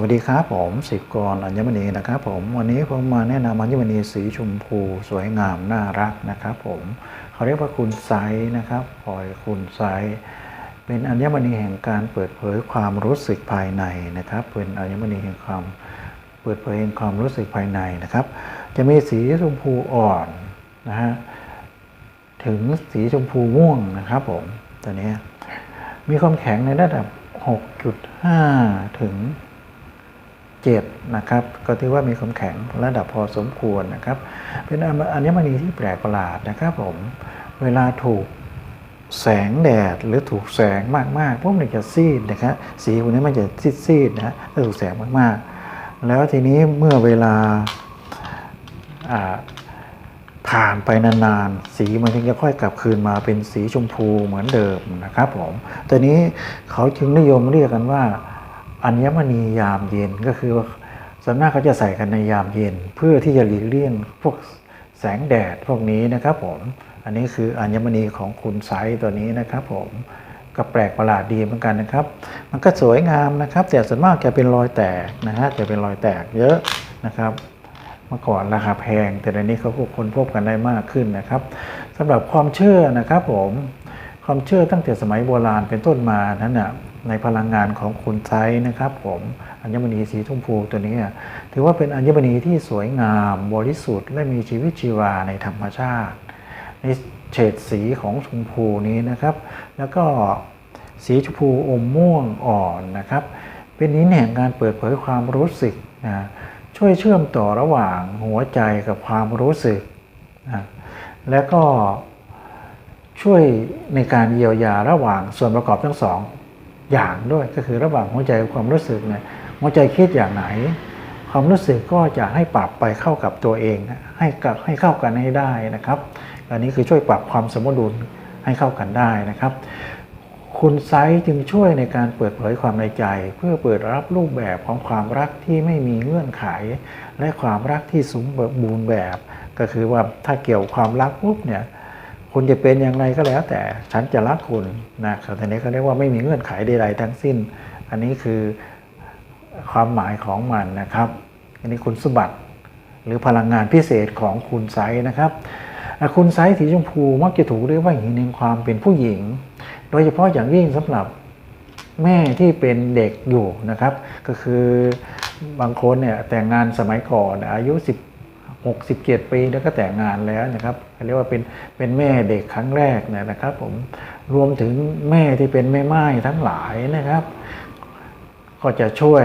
สวัสดีครับผมสิบกรอัญมณีนะครับผมวันนี้ผมมาแนะนำอัญมณีสีชมพูสวยงามน่ารักนะครับผมเขาเรียกว่าคุณไซส์นะครับพลอยคุณไซส์เป็นอัญมณีแห่งการเปิดเผยความรู้สึกภายในนะครับเป็นอัญมณีแห่งความเปิดเผยแห่งความรู้สึกภายในนะครับ จะมีสีชมพูอ่อนนะฮะถึงสีชมพูม่วงนะครับผมตัวนี้มีความแข็งในระดับ 6.5 ถึง 7นะครับก็ถือว่ามีความแข็งระดับพอสมควรนะครับ เป็นอัญมณีที่แปลกประหลาดนะครับผมเวลาถูกแสงแดดหรือถูกแสงมากๆพวกนี้จะซีดนะครับสีพวกนี้มันจะซีดๆนะฮะถ้าถูกแสงมากๆ แล้วทีนี้เมื่อเวลาอ่าผ่านไปนานๆ สีมันถึงจะค่อยกลับคืนมาเป็นสีชมพูเหมือนเดิมนะครับผมตอนนี้เขาจึงนิยมเรียกกันว่า อัญมณียามเย็นก็คือว่าส่วนมากเขาจะใส่กันในยามเย็น เพื่อที่จะหลีกเลี่ยงพวกแสงแดดพวกนี้นะครับผม อันนี้คืออัญมณีของคุณไซตัวนี้นะครับผมก็แปลกประหลาดดีเหมือนกันนะครับ มันก็สวยงามนะครับ แต่ส่วนมากจะเป็นรอยแตกนะฮะจะเป็นรอยแตกเยอะนะครับ เมื่อก่อนราคาแพง แต่ตอนนี้เขาก็ค้นพบกันได้มากขึ้นนะครับสำหรับความเชื่อนะครับผม ความเชื่อตั้งแต่สมัยโบราณเป็นต้นมานั้นนะ ในพลังงานของคุณไซนะครับผมอัญมณีสีชมพูตัวนี้ ถือว่าเป็นอัญมณีที่สวยงามบริสุทธิ์ และมีชีวิตชีวาในธรรมชาติ ในเฉดสีของชมพูนี้นะครับ แล้วก็สีชมพูอมม่วงอ่อนนะครับ เป็นนิ้นแห่งการเปิดเผยความรู้สึกนะช่วยเชื่อมต่อระหว่างหัวใจกับความรู้สึกนะแล้วก็ช่วยในการเยียวยาระหว่างส่วนประกอบทั้งสอง อย่างด้วยก็คือระหว่างหัวใจกับความรู้สึกเนี่ยหัวใจคิดอย่างไหน ความรู้สึกก็จะให้ปรับไปเข้ากับตัวเองให้กับให้เข้ากันให้ได้นะครับอันนี้คือช่วยปรับความสมดุลให้เข้ากันได้นะครับ คุณไซส์จึงช่วยในการเปิดเผยความในใจ เพื่อเปิดรับรูปแบบของความรักที่ไม่มีเงื่อนไข และความรักที่สมบูรณ์แบบ ก็คือว่าถ้าเกี่ยวความรักปุ๊บเนี่ย คุณจะเป็นอย่างไรก็แล้ว แต่ฉันจะรักคุณนะครับทีนี้เขาเรียกว่าไม่มีเงื่อนไขใดๆทั้งสิ้น อันนี้คือความหมายของมันนะครับ อันนี้คุณสมบัติหรือพลังงานพิเศษของคุณไซส์นะครับคุณไซส์สีชมพูมักจะถูกเรียกว่าหินแห่งความเป็นผู้หญิง โดยเฉพาะอย่างยิ่งสำหรับแม่ที่เป็นเด็กอยู่นะครับ ก็คือบางคนเนี่ยแต่งงานสมัยก่อนอายุ 10 6 17ปีแล้วก็แต่งงานแล้วนะครับเรียกว่าเป็นเป็นแม่เด็กครั้งแรกนะครับ ผมรวมถึงแม่ที่เป็นแม่ไม้ทั้งหลายนะครับ ก็จะช่วย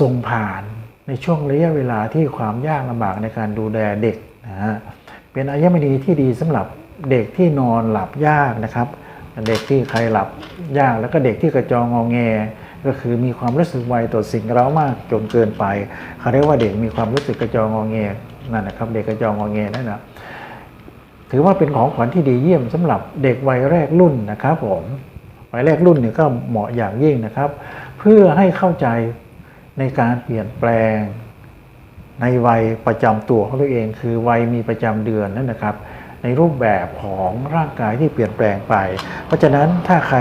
ส่งผ่านในช่วงระยะเวลาที่ความยากลำบากในการดูแลเด็กนะฮะเป็นอัญมณีที่ดีสำหรับเด็กที่นอนหลับยากนะครับ เด็กที่ใครหลับยากแล้วก็เด็กที่กระจองงอแง ก็คือมีความรู้สึกไวต่อสิ่งเร้ามากจนเกินไปเขาเรียกว่าเด็กมีความรู้สึกกระจองงอแงนั่นนะครับเด็กกระจองงอแงนั่นนะถือว่าเป็นของขวัญที่ดีเยี่ยมสำหรับเด็กวัยแรกรุ่นนะครับผมวัยแรกรุ่นเนี่ยก็เหมาะอย่างยิ่งนะครับ เพื่อให้เข้าใจในการเปลี่ยนแปลงในวัยประจำตัวของตัวเอง คือวัยมีประจำเดือนนั่นนะครับ ในรูปแบบของร่างกายที่เปลี่ยนแปลงไป เพราะฉะนั้นถ้าใคร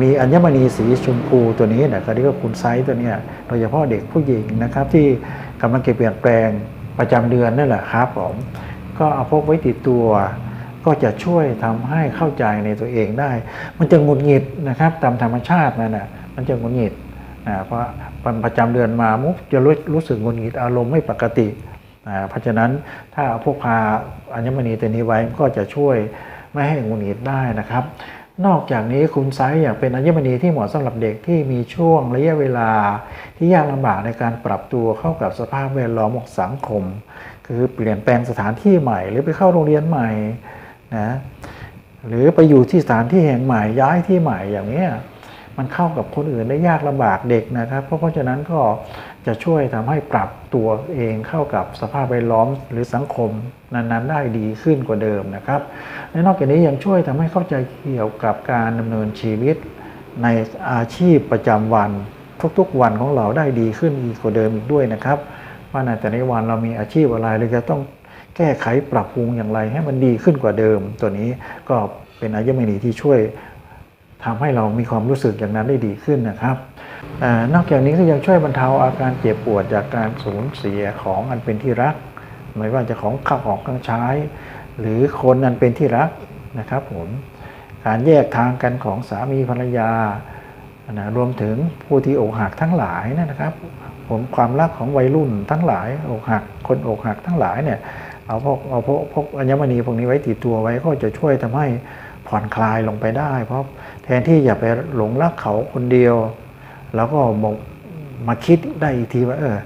มีอัญมณีสีชมพูตัวนี้นะก็เรียกว่าคุณไซส์ตัวนี้โดยเฉพาะเด็กผู้หญิงนะครับ ที่กำลังจะเปลี่ยนแปลงประจำเดือนนั่นแหละครับผมก็เอาพกไว้ติดตัว ก็จะช่วยทำให้เข้าใจในตัวเองได้ มันจะหงุดหงิดนะครับตามธรรมชาตินั่นนะมันจะหงุดหงิดนะเพราะประจำเดือนมามุกจะรู้รู้สึกหงุดหงิดอารมณ์ไม่ปกตินะเพราะฉะนั้นถ้าพกพาอัญมณีตัวนี้ไว้ก็จะช่วยไม่ให้หงุดหงิดได้นะครับ นอกจากนี้คุณไซส์อย่างเป็นอัญมณีที่เหมาะสำหรับเด็กที่มีช่วงระยะเวลาที่ยากลำบากในการปรับตัวเข้ากับสภาพแวดล้อมของสังคม คือเปลี่ยนแปลงสถานที่ใหม่ หรือไปเข้าโรงเรียนใหม่นะหรือไปอยู่ที่สถานที่แห่งใหม่ย้ายที่ใหม่อย่างนี้ยมันเข้ากับคนอื่นได้ยากลำบากเด็กนะครับ เพราะเพราะฉะนั้นก็ จะช่วยทำให้ปรับตัวเองเข้ากับสภาพแวดล้อมหรือสังคมนั้นๆ ได้ดีขึ้นกว่าเดิมนะครับและนอกจากนี้ยังช่วยทำให้เข้าใจเกี่ยวกับการดำเนินชีวิต ในอาชีพประจำวันทุกๆ วันของเราได้ดีขึ้นอีกกว่าเดิมอีกด้วยนะครับว่าในแต่ในวันเรามีอาชีพอะไรเราจะต้องแก้ไขปรับปรุงอย่างไรให้มันดีขึ้นกว่าเดิม ตัวนี้ก็เป็นอัญมณีที่ช่วยทำให้เรามีความรู้สึกอย่างนั้นได้ดีขึ้นนะครับ นอกจากนี้ก็ยังช่วยบรรเทาอาการเจ็บปวดจากการสูญเสียของอันเป็นที่รัก ไม่ว่าจะของข้าวของเครื่องใช้ หรือคนอันเป็นที่รักนะครับผมการแยกทางกันของสามีภรรยานะรวมถึงผู้ที่อกหักทั้งหลายนะครับ ผมความรักของวัยรุ่นทั้งหลายอกหักคนอกหักทั้งหลายเนี่ยเอาพวกเอาพวกพวกอัญมณีพวกนี้ไว้ติดตัวไว้ก็จะช่วยทำให้ผ่อนคลายลงไปได้ เพราะแทนที่อย่าไปหลงรักเขาคนเดียว แล้วก็บอกมาคิดได้อีกทีว่าเออ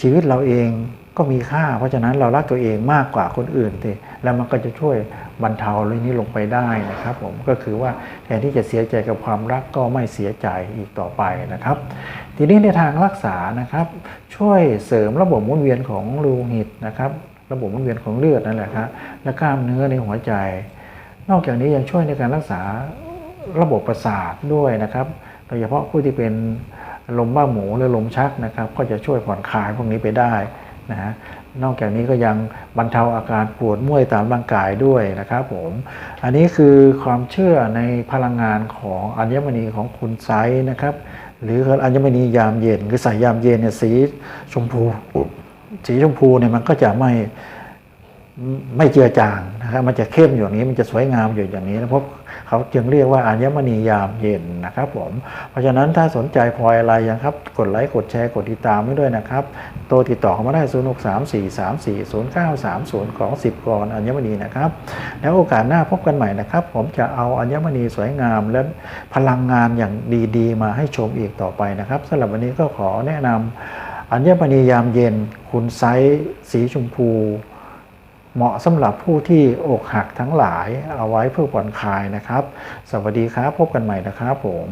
ชีวิตเราเองก็มีค่า เพราะฉะนั้นเรารักตัวเองมากกว่าคนอื่นทีแล้วมันก็จะช่วยบรรเทาเรื่องนี้ลงไปได้นะครับผมก็คือว่าแทนที่จะเสียใจกับความรักก็ไม่เสียใจอีกต่อไปนะครับ ทีนี้ในทางรักษานะครับ ช่วยเสริมระบบหมุนเวียนของโลหิตนะครับ ระบบหมุนเวียนของเลือดนั่นแหละครับและกล้ามเนื้อในหัวใจ นอกจากนี้ยังช่วยในการรักษาระบบประสาทด้วยนะครับ โดยเฉพาะผู้ที่เป็นลมบ้าหมูหรือลมชักนะครับ ก็จะช่วยผ่อนคลายพวกนี้ไปได้นะฮะนอกจากนี้ก็ยังบรรเทาอาการปวดเมื่อยตามร่างกายด้วยนะครับผม อันนี้คือความเชื่อในพลังงานของอัญมณีของคุณไซส์นะครับ หรืออัญมณียามเย็นคือใส่ยามเย็นเนี่ยสีชมพู สีชมพูเนี่ยมันก็จะไม่ ไม่เจือจางนะครับมันจะเข้มอยู่อย่างนี้มันจะสวยงามอยู่อย่างนี้นะเพราะเขาจึงเรียกว่าอัญมณียามเย็นนะครับผมเพราะฉะนั้นถ้าสนใจพลอยอะไรยังครับ กดไลค์กดแชร์กดติดตามไว้ด้วยนะครับโทรติดต่อเข้ามาได้ 0 6 3 4 3 4 0 9 3 0 ของ 10กรอัญมณีนะครับ แล้วโอกาสหน้าพบกันใหม่นะครับ ผมจะเอาอัญมณีสวยงามและพลังงานอย่างดีๆ มาให้ชมอีกต่อไปนะครับสำหรับวันนี้ก็ขอแนะนำอัญมณียามเย็น คุณไซส์สีชมพู เหมาะสำหรับผู้ที่อกหักทั้งหลายเอาไว้เพื่อผ่อนคลายนะครับ สวัสดีครับ พบกันใหม่นะครับผม